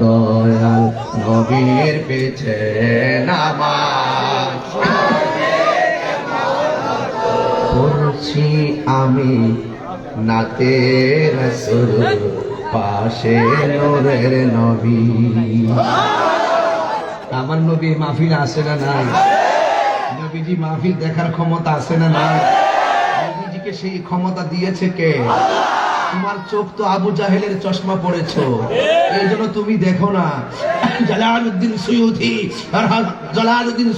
দয়াল নবীর পেছে আমি নাতে পাশে নোরের নবী। আমার নবী মাহফিল আসে না নাই? নবীজি মাহফিল দেখার ক্ষমতা আছে না নাই? নবীজিকে সেই ক্ষমতা দিয়েছে কে? তোমার চোখ তো আবু জাহেলের চশমা পড়েছো। এই জন্য তুমি দেখো না। জালালউদ্দিন জালালউদ্দিন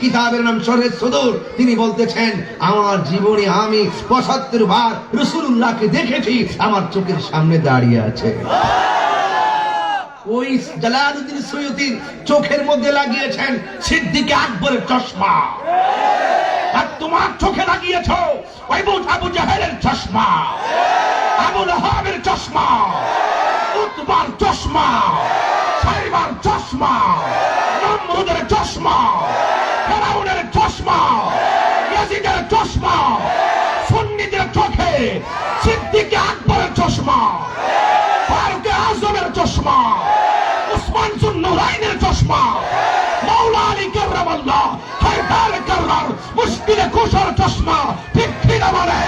কিতাবের নাম সদর, তিনি বলতেছেন, আমার জীবনে আমি পঁচাত্তর বার রসুল্লাহকে দেখেছি, আমার চোখের সামনে দাঁড়িয়ে আছে। ওই জালালউদ্দিন সৈয়দির চোখের মধ্যে লাগিয়েছেন সিদ্দিকে আকবরের চশমা। আর তোমার চোখে লাগিয়েছ আবু জাহেলের চশমা। আবু লাহাবের চশমা। উতবার চশমা। সাইবার চশমা। নমরুদের চশমা। ফেরাউনের চশমা। ইয়াজিদের চশমা। সুন্নিদের চোখে সিদ্দিকে আকবরের চশমা। ফারুক আজমের চশমা। উসমান সুন্নুরাইনের চশমা। মাওলা আলী কার্রামাল্লাহ হায়দার কার্রার মুশকিলে কুশর চশমা। ঠিক ঠিক বলে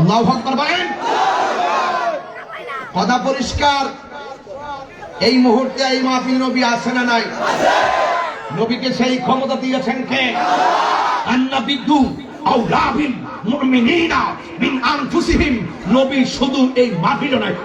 আল্লাহ আকবার বলেন। কথা পরিষ্কার। এই মুহূর্তে এই মাহফিল নবী আছে না নাই? নবীকে সেই ক্ষমতা দিয়েছেন কে? আন্নাবিদ্দু আউলাবিল মুমিনিনা মিন আনফুসিহিম। নবী শুধু এই মাহফিল নয়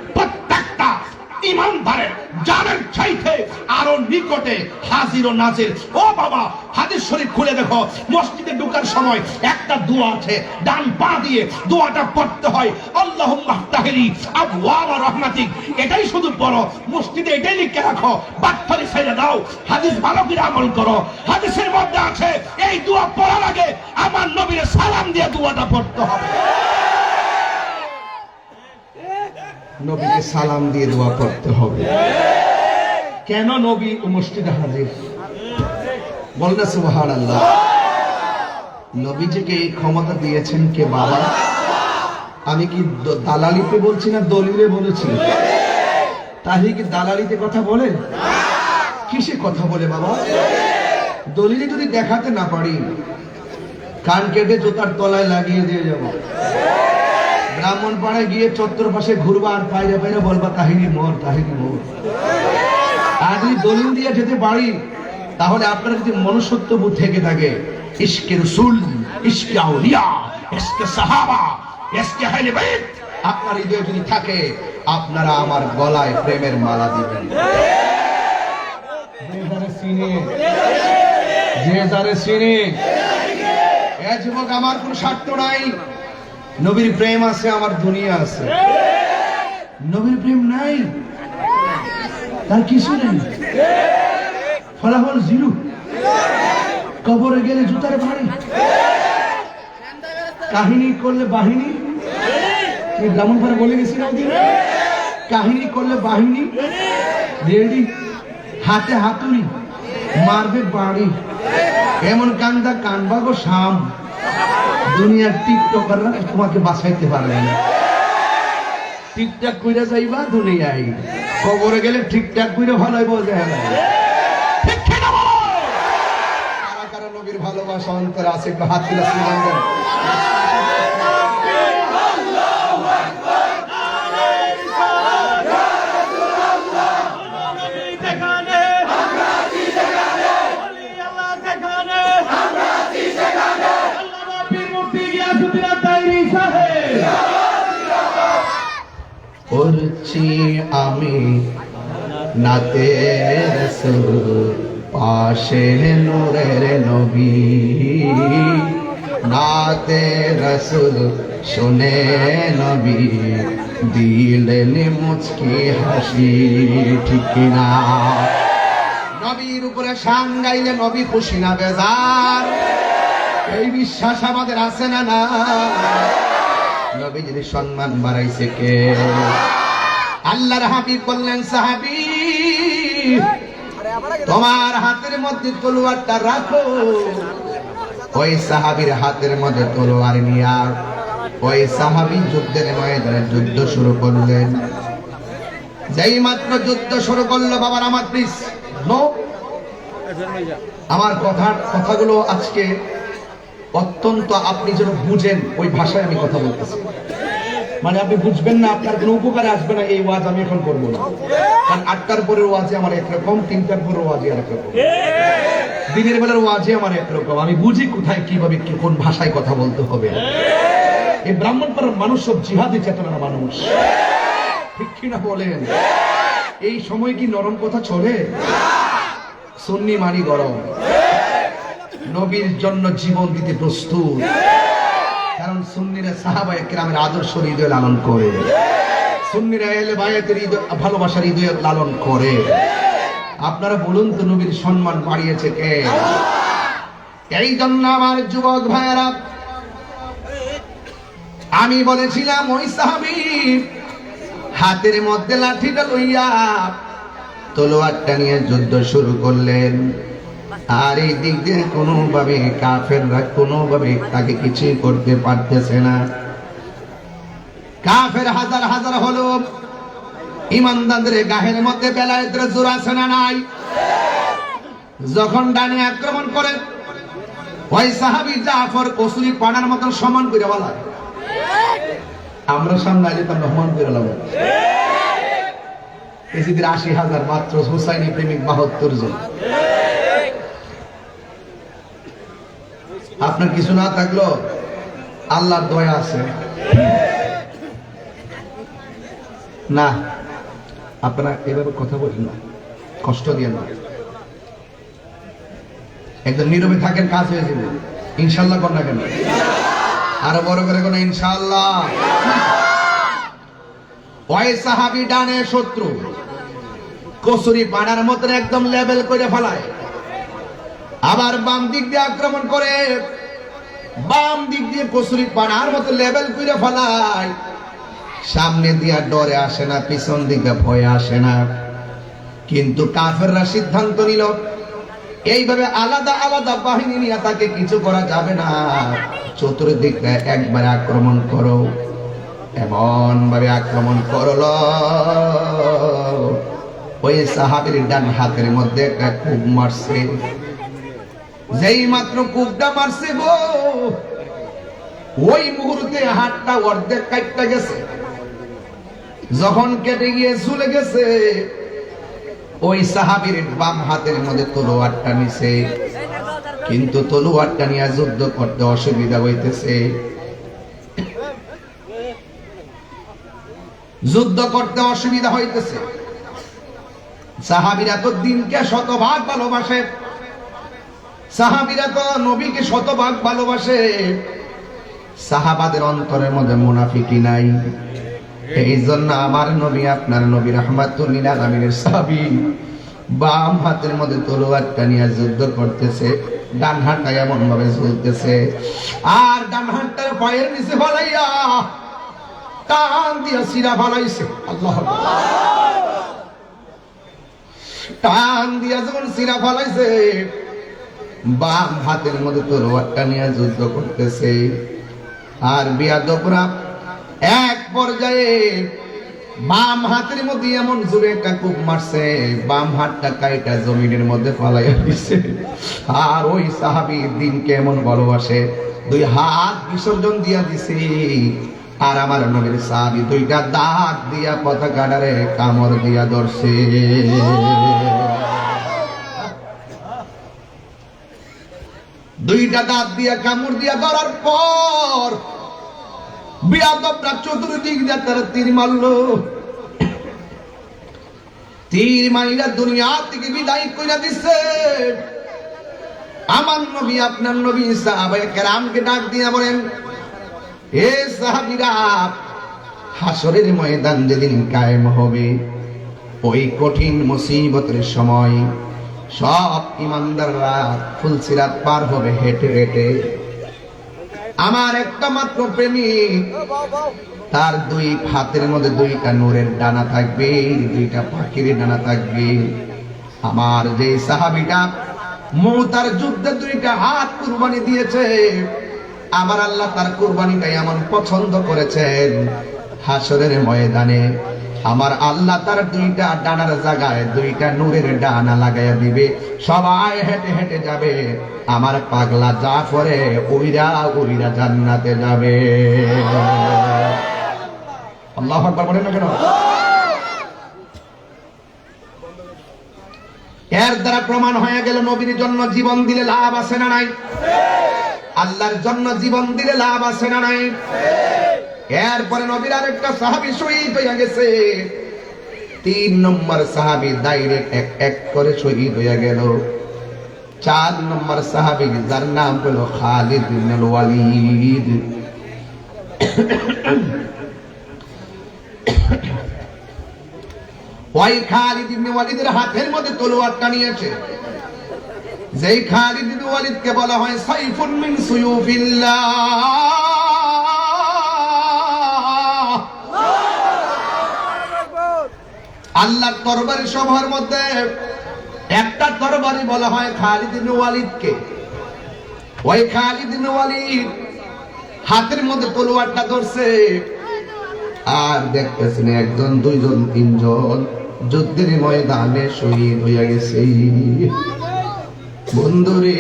ইমানদারের জানের চাইতে আরও নিকটে হাজির ও নাজির। ও বাবা, হাদিস শরীফ খুলে দেখো। মসজিদে ঢোকার সময় একটা দোয়া আছে, ডান পা দিয়ে দোয়াটা পড়তে হয়। আল্লাহুম্মা তাহলি আবওয়াব রহমাতিক। এটাই শুধু পড়ো। মসজিদে এটাই লিখে রাখো। বাটফারি ছেড়ে দাও। হাদিস ভালো করে আমল করো। হাদিসের মধ্যে আছে, এই দোয়া পড়ার আগে আমার নবীর সালাম দিয়ে দোয়াটা পড়তে হবে। নবীকে সালাম দিয়ে দোয়া করতে হবে। কেন নবী মসজিদে হাজির? বলেন সুবহান আল্লাহ নবীজিকে এই ক্ষমতা দিয়েছেন কে বাবা? আমি কি দালালিতে বলছি না দলিলে বলেছি? তাহলে কি দালালিতে কথা বলে? কিসে কথা বলে বাবা? দলিলে যদি দেখাতে না পারি, কান কেটে জোতার তলায় লাগিয়ে দিয়ে যাব। ব্রাহ্মণ পাড়ায় গিয়ে চত্বর পাশে ঘুরবা আর পাইরে পাইরে বলবা কাহিনী মোর কাহিনী মোর। আর যদি দলিল দিয়ে যেতে পারি, তাহলে আপনার যদি মনুষ্যত্ব বোধ থেকে থাকে, ইশকে রসুল, ইশকে আউলিয়া, ইশকে সাহাবা, ইশকে আহলে বাইত, আপনার হৃদয়ে যদি থাকে, আপনারা আমার গলায় প্রেমের মালা দিবেন। যে যারে চিনে, এ যুবক, আমার কোন স্বার্থ নাই। নবীর প্রেম আছে, আমার দুনিয়া আছে। নবীর প্রেম নাই। তার কিছু নেই। ফলাফল জিরো। কবরে গেলে জুতার ভারী কাহিনী করলে বাহিনী। এই ব্রাহ্মণ পাড়া বলে গেছি না কাহিনী করলে বাহিনী। রেডি। হাতে হাতুড়ি। মারবে বাড়ি। এমন কান্দা কানবা গো শাম। দুনিয়ার টিকটকাররা তোমাকে বাঁচাইতে পারবে না। টিকটাক কইরা যাইবা, দুনিয়ায়। কবরে গেলে ঠিকঠাক কইরে ভালো হইব যাবে? কারা কারা ভালোবাসা অন্তর আছে হাত তুলে স্লোগান দেন সেখানে বলি আল্লাহ সেখানে আল্লামা পীর মুফতি গিয়াসউদ্দিন আতাইরি সাহেব করছি আমি। নাতে পাশে নূরের নবী। নাতে রসুল, শুনে নবী। দিলেন মুচকি হাসি, ঠিক না নবীর উপরে শান গাইলে নবী খুশি না, বেজার। এই বিশ্বাস আমাদের আছে না না? নবীজির সম্মান বাড়াইছে কে? আল্লাহর হাবিব বললেন, সাহাবি, তোমার হাতের মধ্যে তলোয়ারটা রাখো। ওই সাহাবীর হাতের মধ্যে তলোয়ার নিয়া ওই সাহাবী যুদ্ধের ময়দানে যুদ্ধ শুরু করলেন। যেই মাত্র যুদ্ধ শুরু করল, বাবার আমার প্লিজ, নো। আমার কথা কথাগুলো আজকে অত্যন্ত আপনি যেন বুঝেন, ওই ভাষায় আমি কথা বলতেছি। মানে আপনি বুঝবেন না, আপনার কোনো উপকারে আসবে না, এই ওয়াজ আমি এখন করব না। কারণ আটটার পরের ওয়াজে আমার একরকম তিনটার পরের ওয়াজে আর একরকম দিনের বেলার ওয়াজে আমার একরকম আমি বুঝি কোথায়, কীভাবে, কি, কোন ভাষায় কথা বলতে হবে। এই ব্রাহ্মণপাড়ার মানুষ সব জিহাদি চেতনার মানুষ। ঠিক কিনা বলেন? এই সময় কি নরম কথা চলে? সুন্নি মানি গরম। নবীর জন্য জীবন দিতে প্রস্তুত। কারণ সুন্নিরা সাহাবা একরামের আদর্শ হৃদয় লালন করে। সুন্নিরা এলে বায়াতের ভালোবাসার হৃদয় লালন করে। আপনারা বলুন তো নবীর সম্মান বাড়িয়েছে কে? এই জন্য আমার যুবক ভাইয়েরা, আমি বলেছিলাম, ওই সাহাবি হাতের মধ্যে লাঠিটা লইয়া তলোয়ারটা নিয়ে যুদ্ধ শুরু করলেন। আর এই দিক দিয়ে কোনোভাবে কাফেররা কোনোভাবে তাকে কিছুই করতে পারতেছে না। কাফের হাজার হাজার হলো ইমানদারদের গাহের মধ্যে বেলায়েতের জোর আছে না নাই? যখন ডানে আক্রমণ করে, ওই সাহাবি জাফর কসুরি পানার মতন সমান করে বলা, আমরা সামনে আজ তার রহমান করে লাভ এসিদের আশি হাজার মাত্র হুসাইনি প্রেমিক বাহাত্তর জন। আপনার কিছু না থাকল আল্লাহর দয়া আছে। না, আপনারা এভাবে কথা বলেন না। কষ্ট দিয়ে না। একদম নীরবে থাকেন, কাজ হয়ে যাবে। ইনশাল্লাহ কর না কেন? আরও বড় করে কোন ইনশাল্লাহ। সাহাবি ডানে শত্রু। কসুরি পাড়ার মতন একদম লেভেল করে ফেলায়। আবার বাম দিক দিয়ে আক্রমণ করে। বাম দিক দিয়ে কসুরি পাড়ার মতো লেভেল করে ফেলায়। সামনে দিয়া ডরে আসে না, পিছন দিকে ভয়ে আসে না। কিন্তু কাফেররা সিদ্ধান্ত নিল, এইভাবে আলাদা আলাদা বাহিনী নিয়ে তাকে কিছু করা যাবে না। চতুর্দিকে একবার আক্রমণ করো এমন ভাবে আক্রমণ করল। ওই সাহাবির ডান হাতের মধ্যে একটা কূপ মারছে। যেই মাত্র কূপটা মারছে গো, ওই মুহূর্তে হাতটা অর্ধেক কাটটা গেছে। যখন কেটে গিয়ে চলে গেছে, ওই সাহাবির বাম হাতের মধ্যে তলোয়ারটা নিছে। কিন্তু তলোয়ারটা নিয়ে যুদ্ধ করতে অসুবিধা হইতেছে। যুদ্ধ করতে অসুবিধা হইতেছে। সাহাবিরা তো দিনকে শতভাগ ভালোবাসে। সাহাবিরা তো নবীকে শতভাগ ভালোবাসে। সাহাবাদের অন্তরের মধ্যে মুনাফিকি নাই। এই জন্য আমার নবী, আপনার নবী রহমাতুল্লিল আলমিনের সাহাবি বাম হাতের মধ্যে তলোয়ারটা নিয়ে যুদ্ধ করতেছে ডান হাতটা এমন ভাবে চলতেছে আর ডান হাতটার পায়ের নিচে ফলাইয়া টান দিয়া সিরা ফলাইছে। আল্লাহ টান দিয়া যখন সিরা ফলাইছে বাম হাতের মধ্যে তলোয়ারটা নিয়ে যুদ্ধ করতেছে। আর বিয়াদপরা এক পর্যায়ে বাম হাতের মধ্যে এমন জোরে একটা কূপ মারছে, বাম হাতটা কাইটা জমিনের মধ্যে ফালাইয়া দিছে। আর ওই সাহাবি দিনকে এমন ভালোবাসে, দুই হাত বিসর্জন দিয়া দিছে। আর আমার নবীর সাহাবি দুইটা দাঁত দিয়া পতাকাটারে কামড় দিয়া ধরছে। দুইটা দাঁত দিয়া, কামড় দিয়া ধরার পর বিয়াদবরা চতুর্দিক দিয়ে তারা তীর মারলো। তীর মাইরা দুনিয়া থেকে বিদায় কইরা দিছে। আমার নবী, আপনার নবী সাহাবায়ে কেরামকে ডাক দিয়া বলেন হে সাহাবীরা হাসরের ময়দান যেদিন কায়েম হবে, ওই কঠিন মুসিবতের সময় সব ইমানদাররা ফুলসিরাত পার হবে হেঁটে হেঁটে। আমার একটা মাত্র প্রেমিক, তার দুই হাতের মধ্যে দুইটা নূরের ডানা থাকবে, দুইটা পাখির ডানা থাকবে। আমার যে সাহাবিটা মৌতার যুদ্ধে দুইটা হাত কুরবানি দিয়েছে। আমার আল্লাহ তার কুরবানিটাই এমন পছন্দ করেছেন হাসরের ময়দানে। আমার আল্লাহ তার দুইটা ডানার জায়গায় দুইটা নূরের ডানা লাগাইয়া দিবে। সবাই হেঁটে হেঁটে যাবে। আমার পাগলা যা করে উইরা উইরা জান্নাতে যাবে। আল্লাহ আকবার বলেন না কেন? এর দ্বারা প্রমাণ হয়ে গেল নবীর জন্য জীবন দিলে লাভ আছে না নাই? আল্লাহর জন্য জীবন দিলে লাভ আছে না নাই? এরপরে নবীর আরেকটা সাহাবি শহীদ হইয়া গেছে। তিন নম্বর সাহাবি ডাইরেক্ট এক এক করে শহীদ হইয়া গেল। চার নম্বর সাহাবি, যার নাম হলো খালিদ বিন ওয়ালিদ। ওই খালিদ ইবনে ওয়ালিদের হাতের মধ্যে তলোয়ারটা নিয়েছে। যেই খালিদ ইবনে ওয়ালিদকে বলা হয় সাইফুন মিন সুয়ুফিল্লাহ। আল্লাহর তরবারি সভার মধ্যে একটা তরবারি বলা হয় খালিদ ইবনে ওয়ালিদকে। ওই খালিদ ইবনে ওয়ালিদ হাতের মধ্যে তলোয়ারটা ধরছে। আর দেখতেছেন একজন, দুইজন, তিনজন যুদ্ধের ময়দানে শহীদ হইয়া গেছে। বন্ধুরে,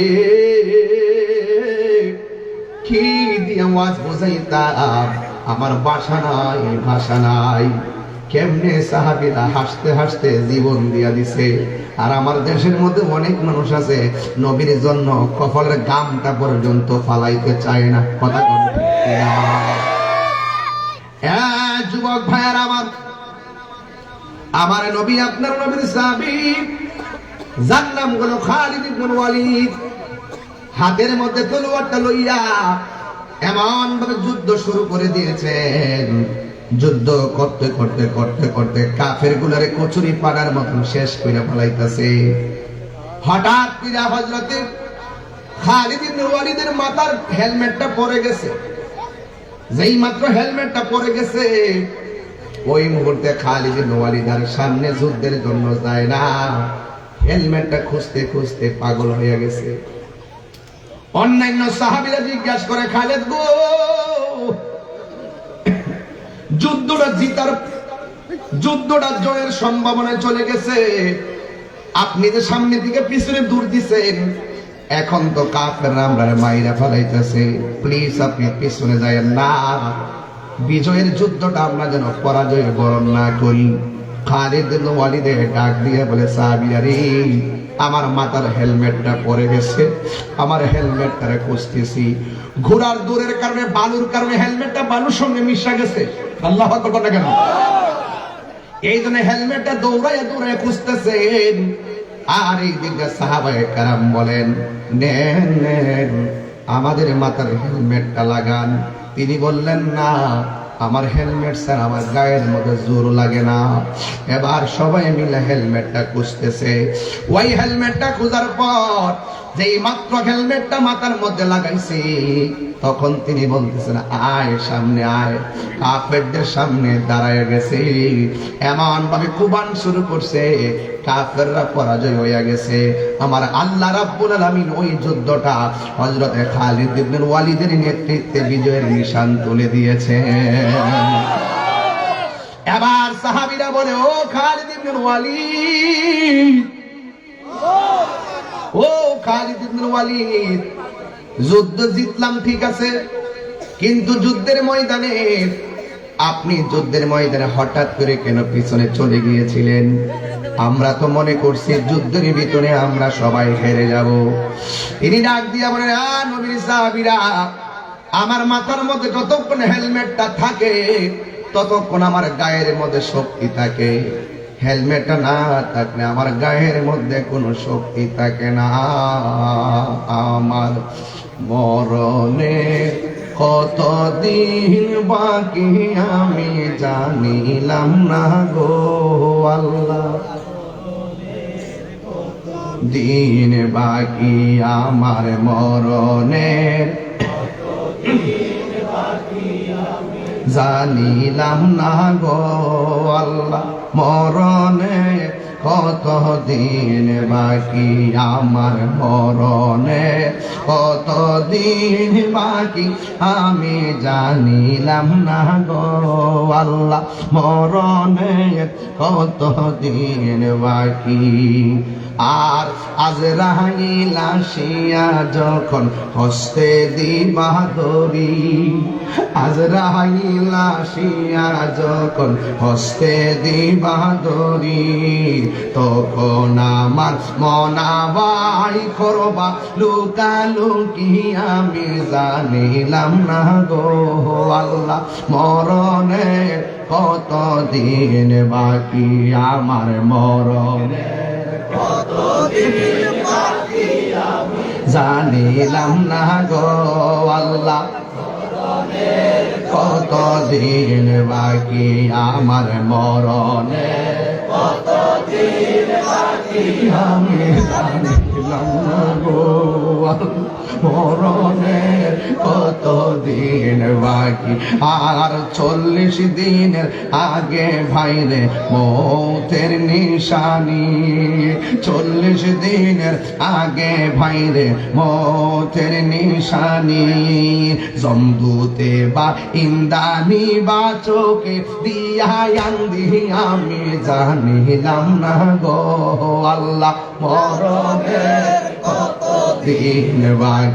কি দিয়ে ওয়াজ বোঝাইতাম আমার বাসা নাই, ভাষা নাই। কেমনে সাহাবিরা হাসতে হাসতে জীবন দিয়া দিছে? আর আমার দেশের মধ্যে অনেক মানুষ আছে, নবীর জন্য কপালের গামটা পর্যন্ত ফালাইতে চায় না। কথা যুবক ভাইয়ার আমার আমার নবী, আপনার নবীর সাহাবী, যার নাম হলো খালিদ ওয়ালিদ। হাতের মধ্যে তলোয়ারটা লইয়া এমন ভাবে যুদ্ধ শুরু করে দিয়েছেন। যুদ্ধ করতে করতে করতে করতে কাফের গুলারে কচুরি পানার মতন শেষ করে ফেলাইতেছে। হঠাৎ পিরা হজরতে খালিদ ইবনুল ওয়ালিদের মাথার হেলমেটটা পড়ে গেছে। যেই মাত্র হেলমেটটা পরে গেছে, ওই মুহূর্তে খালিদ সামনে যুদ্ধের জন্য যায় না। হেলমেটটা খুঁজতে খুঁজতে পাগল হয়ে গেছে। অন্যান্য সাহাবিরা জিজ্ঞাসা করে, খালেদ গো যুদ্ধটা জিতার, যুদ্ধটা জয়ের সম্ভাবনা চলে গেছে। আপনি যে সামনের দিকে পিছনে দূর দিছেন, এখন তো কাফের আমরা মাইরা ফেলাইতেছে। প্লিজ আপনি পিছনে যায় না। বিজয়ের যুদ্ধটা আমরা যেন পরাজয় বরণ না করি। খালিদ ওয়ালিদে ডাক দিয়ে বলে সাহাবিরা রে আমার মাথার হেলমেটটা পরে গেছে। আমার হেলমেটটারে খুঁজতেছি। ঘোড়ার দূরের কারণে, বালুর কারণে হেলমেটটা বালুর সঙ্গে মিশা গেছে। আল্লাহ আকবার না কেন? এই জন্য হেলমেটটা দৌড়াইয়া দৌড়াইয়া খুঁজতেছেন। আর এই দিকে সাহাবায়ে কারাম বলেন, নেন নেন, আমাদের মাথার হেলমেটটা লাগান। তিনি বললেন, না, আমার হেলমেট স্যার আমার গায়ের মধ্যে জোর লাগে না। এবার সবাই মিলে হেলমেটটা খুঁজতেছে। ওই হেলমেটটা খোঁজার পর যেই মাত্র হেলমেটটা মাথার মধ্যে লাগাইছে, তখন তিনি বলতেছেন, আয় সামনে আয়, কাফেরদের সামনে দাঁড়ায় গেছে। এমন ভাবে কুবান শুরু করছে, কাফেররা পরাজয় হয়ে গেছে। আমার আল্লাহ রাব্বুল আলামিন ওই যুদ্ধটা হযরতে খালিদ ইবনে ওয়ালিদের নেতৃত্বে বিজয়ের নিশান তুলে দিয়েছে। এবার সাহাবীরা বলে, ও খালিদ ইবনে ওয়ালিদ ও খালিদ ইবনে ওয়ালিদ, যুদ্ধ জিতলাম, ঠিক আছে? কিন্তু যুদ্ধের ময়দানে আপনি যুদ্ধের ময়দানে হঠাৎ করে কেন পিছনে চলে গিয়েছিলেন? আমরা তো মনে করছি যুদ্ধের ভিতরে আমরা সবাই হেরে যাব। তিনি ডাক দিয়া বলেন, আ নবীর সাহাবীরা, আমার মাথার মধ্যে যতক্ষণ হেলমেটটা থাকে, ততক্ষণ আমার গায়ের মধ্যে শক্তি থাকে। হেলমেটটা না থাকলে আমার গায়ের মধ্যে কোনো শক্তি থাকে না। আমার মরণে কতদিন বাকি আমি জানিলাম না গো আল্লাহ। দিন বাকি আমার মরণের জানিলাম না গো আল্লাহ। মরণে কত দিন বাকি আমার মরণে? কত দিন বাকি আমি জানিলাম না গো আল্লাহ, মরণে কত দিন বাকি? আর আজ রাহিল যখন হস্তে দিবা দরি আজ রাহিল আসিয়া যখন হস্তে দিবা দরি তখন আমার মনাবাই করবা লুকালুকি আমি জানিলাম না গো আল্লাহ, মরণে কত দিন বাকি আমার মরণে? জানিলাম না গো আল্লাহ কত দিন বাকি আমার মরণে? আমি জানিলাম গো আল্লাহ, মরণে কত দিন বাকি? আর চল্লিশ দিনের আগে ভাইরে মৌতের নিশানি। চল্লিশ দিনের আগে ভাইরে মৌতের নিশানি। জমদুতে বা ইন্দানি বা চোখে দিয়া আন্দি আমি জানিলাম না গো। আল্লাহ মরণে দিন বাকি?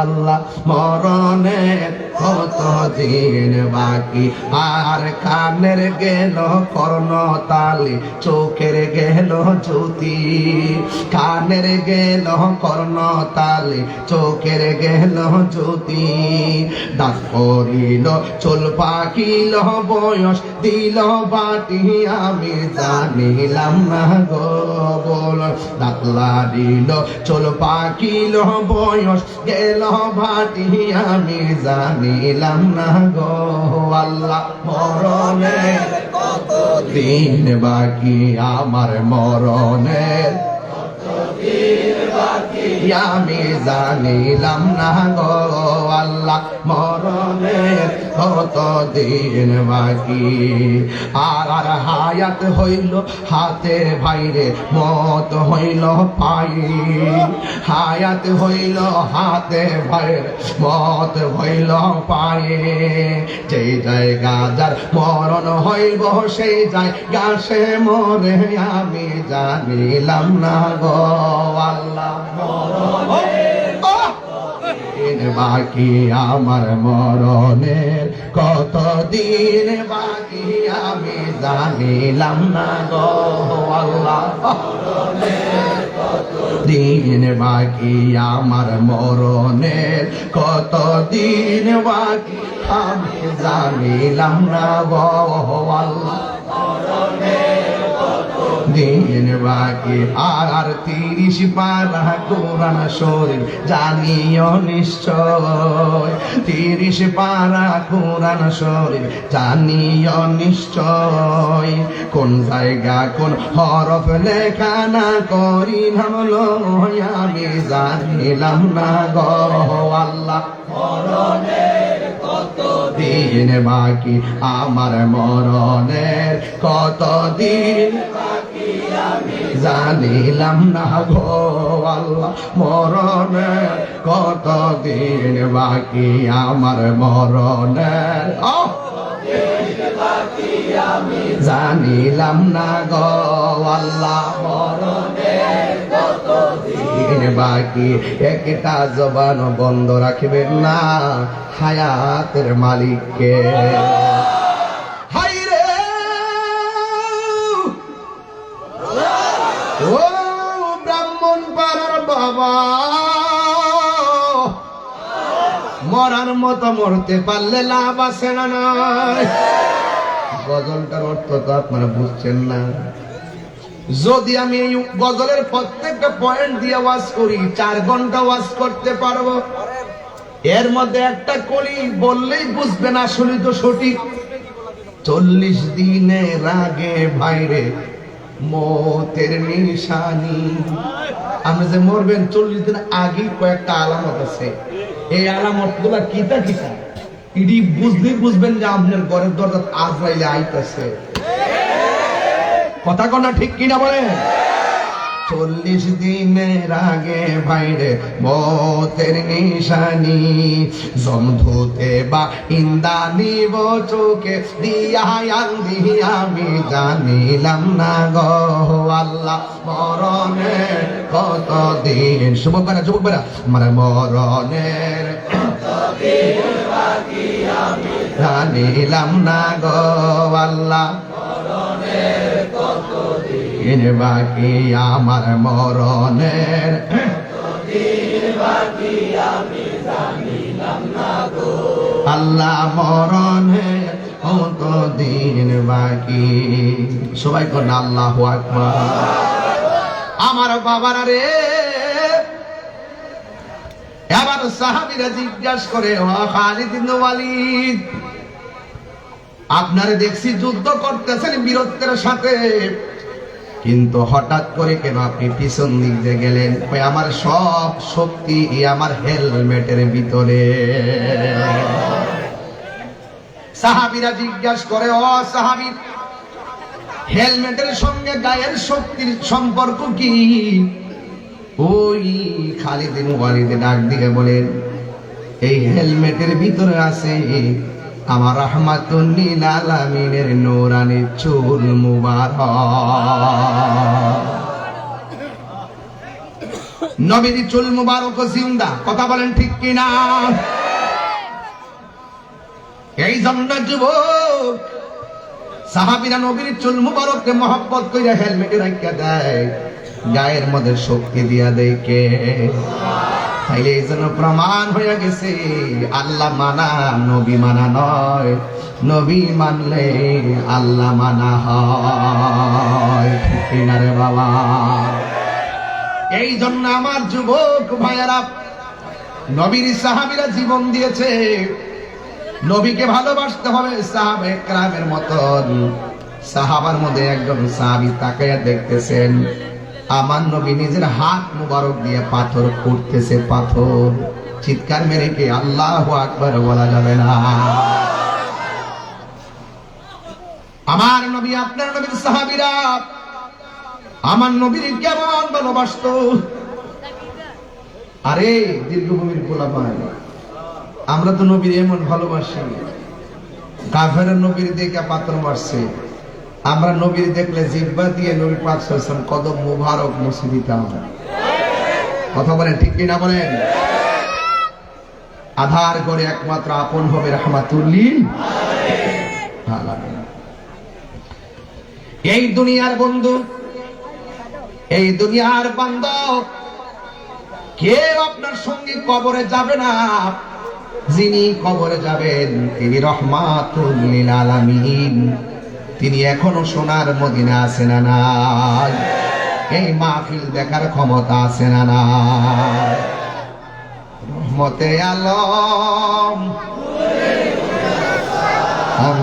আল্লাহ মরণের কত দিন বাকি? আর কানের গেল কর্ণ তালি চোখের গেল জ্যোতি। কানের গেল কর্ণ তালি চোখের গেল জ্যোতি। দাঁত পড়িল চুল পাকিল বয়স, দিল বাটি, আমি জানিলাম না গো বল। দাঁত লাড়িল, চুল পাকিল বয়স, গেল ভাটি আমি জানিলাম না গো আল্লাহ মরণের দিন বাকি আমার মরণের আমি জানিলাম না গো আল্লাহ মরণের কত দিন বাকি। আর আর হায়াত হইল হাতে ভাইরে মত হইল পাই। হায়াত হইল হাতে ভাইরে মত হইল পায়ে যেই জায়গা যার মরণ হইব, সেই জায়গা সে মরে, আমি জানিলাম না গো আল্লাহ। দিন বাকি আমার মরণের কত দিন বাকি আমি জানিলাম না গো আল্লাহ। দিন বাকি আমার মরণের কত দিন বাকি আমি জানিলাম না গো আল্লাহ। দিন বাকি আর তিরিশ পারা কোরআন শরীর জানিও নিশ্চয়। তিরিশ পারা কোরআন শরীর জানিও নিশ্চয়। কোন জায়গা, কোন হরফ লেখা না করি নামলো আমি জানিলাম না গো। আল্লাহ দিন বাকি? আমার মরণের কত দিন জানিলাম না গো আল্লাহ মরণের কতদিন বাকি আমার মরণের আহ! জানিলাম না গো আল্লাহ দিন বাকি একটা জবান বন্ধ রাখবেন না হায়াতের মালিককে মরার মতো মরতে পারলে লাভ আছে না নয় গজলটার অর্থ তো আপনারা বুঝছেন না। যদি আমি এই গজলের প্রত্যেকটা পয়েন্ট দিয়ে ওয়াজ করি, চার ঘণ্টা ওয়াজ করতে পারব। এর মধ্যে একটা কলি বললেই বুঝবেন আসলে তো সঠিক। চল্লিশ দিনের আগে বাইরে মতের নিশানি। আপনি যে মরবেন, চল্লিশ দিন আগে কয়েকটা আলামত আছে। এই আলামতগুলা কিতা কিতা? ইডি বুঝলেই বুঝবেন যে আপনার ঘরের দরজা আজরাইলে আইতেছে। কথা কনা ঠিক কিনা বলেন? চল্লিশ দিনের আগে বাইরে মতের নিশানি। জমধুতে বা ইন্দা নিব চোখে দিয়ায়ান দিয়া আমি জানিলাম না গো। আল্লাহ মরণের কত দিন শুভ বেড়া যুবক বেড়া আমার মরণের জানিলাম না গো। আল্লাহ দিন বাকি আমার মরণের আল্লাহ মরণের কত দিন বাকি। সবাই করেন আল্লাহ আমার বাবার রে, এবার সাহাবিরা জিজ্ঞাসা করে ওয়ালিদ, আপনারে দেখছি যুদ্ধ করতেছেন বীরত্বের সাথে। কিন্তু হঠাৎ করে কেন আপনি পিছন দিক দিয়ে গেলেন? ওই আমার সব শক্তি আমার হেলমেটের ভিতরে। সাহাবিরা জিজ্ঞাসা করে, ও সাহাবি, হেলমেটের সঙ্গে গায়ের শক্তির সম্পর্ক কি? ওই খালিদিন ওয়ালিদে ডাক দিয়ে বলেন, এই হেলমেটের ভিতরে আছে আমার রহমাতুল্লিল আলামিনের নূরানি চুল মুবারক। নবীজি চুল মুবারক জিন্দা, কথা বলেন ঠিক কিনা? এই জন্য যুবক, সাহাবিরা নবীর চুল মুবারককে মহব্বত করে হেলমেটে রাখিয়া দেয়, গায়ের মধ্যে শক্তি দিয়া দেয় কে? তাইলে এই জন্য প্রমাণ হয়ে গেছে, আল্লাহ মানা, নবী মানা নয়। নবী মানলে আল্লাহ মানা হয়। রে বাবা? এই জন্য আমার যুবক ভাইয়ারা, নবীর সাহাবিরা জীবন দিয়েছে। নবীকে ভালোবাসতে হবে সাহাবে ক্রামের মতন। সাহাবার মধ্যে একজন সাহাবি তাকাইয়া দেখতেছেন। আমার নবী নিজের হাত মুবারক দিয়ে পাথর করতেছে পাথর। চিৎকার মেরে কে আল্লাহ আকবার বলা যাবে না? আমার নবী, আপনার নবীর সাহাবিরা আমার নবীর কেমন ভালোবাসতো? আরে, দীর্ঘভূমির গোলাপান। আমরা তো নবীর এমন ভালোবাসি। কাফের নবীর দেখে পাত্র মারছে। আমরা নবীর দেখলে জিব্বা দিয়ে নবী পাক সাল্লাম কদম মুবারক মুছে দিতাম কথা বলেন ঠিক কিনা বলেন? আধার করে একমাত্র আপন হবে রহমাতুল্লিল। এই দুনিয়ার বন্ধু, এই দুনিয়ার বান্ধব কেউ আপনার সঙ্গে কবরে যাবে না। যিনি কবরে যাবেন তিনি রহমাতুল্লিল আলামিন। তিনি এখনও সোনার মদিনা আছে না নাই? এই মাহফিল দেখার ক্ষমতা আছে না নাই? রহমতে আলম।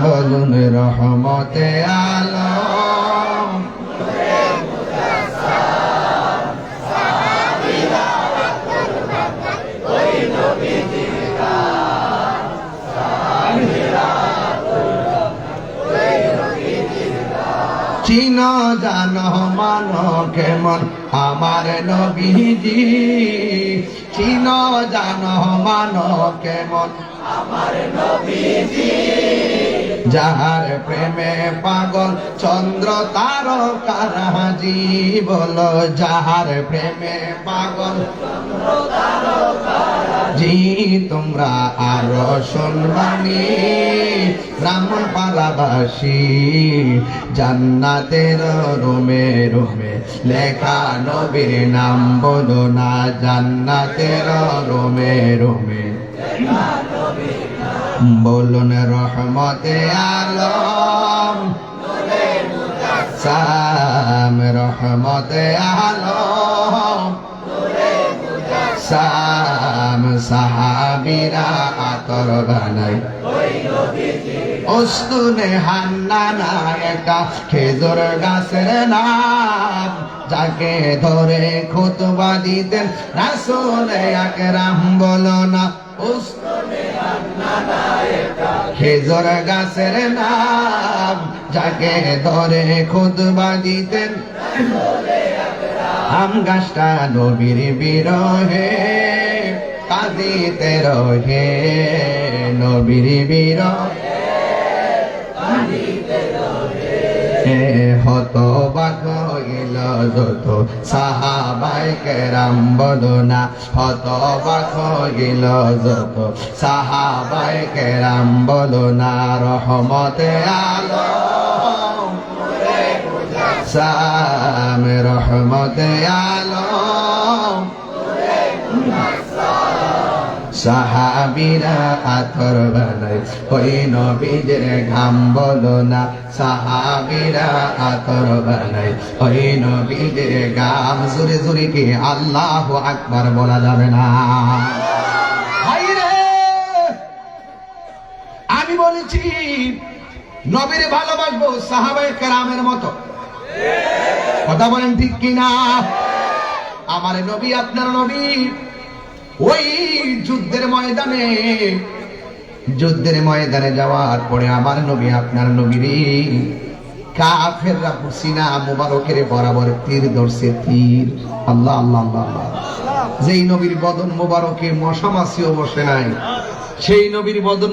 বলুন রহমতে আলম। চিন জান মান কেমন আমার নবীজি। চিন জান মান কেমন যাহার প্রেমে পাগল, চন্দ্র তার কারাজি বল, যাহার প্রেমে পাগল জি, তোমরা আরও শুনবানি ব্রাহ্মণ পালাবাসী জান্নাতের রোমে রোমে লেখা নবীর নাম বলো না, জান্নাতের রোমে রোমে। বলুন রহমতে আলম সাম রহমতে আলম। সাম সাহাবিরা আতর বানাই অস্তুনে হান্নানা একা খেজুর গাছের নাম যাকে ধরে খুতবা দিতেন রাসুল একরাম বলো না খেজুর গাছের নাম যাকে ধরে খুতবা দিতেন। আম গাছটা নবীর বিরহে, কাঁদিতে রহে। নবীর বিরহে হত বাক হইল যত সাহাবাই কেরাম, বলো না হত বাক হইল যত সাহাবাই কেরাম, বলো না, রহমতে আলো। সাম রহমতে আলম। সাহাবিরা আথর বানাই ওই নবীজের ঘাম বলো না। সাহাবিরা আথর বানাই ওই নবীজের গাম জুড়ে জুড়ে কি আল্লাহ আকবার বলা যাবে না। আমি বলেছি, নবীরে ভালোবাসবো সাহাবাই কেরামের মতো। কথা বলেন ঠিক কিনা? আমার নবী, আপনার নবী, ওই যুদ্ধের ময়দানে যুদ্ধের ময়দানে যাওয়ার পরে আমার নবী, আপনার নবীরে কাফেররা সিনা মুবারকের বরাবর তীর ধরছে, তীর। আল্লাহ আল্লাহ আল্লাহ যেই নবীর বদন মুবারকে মশা মাছিও বসে নাই, সেই নবীর বদন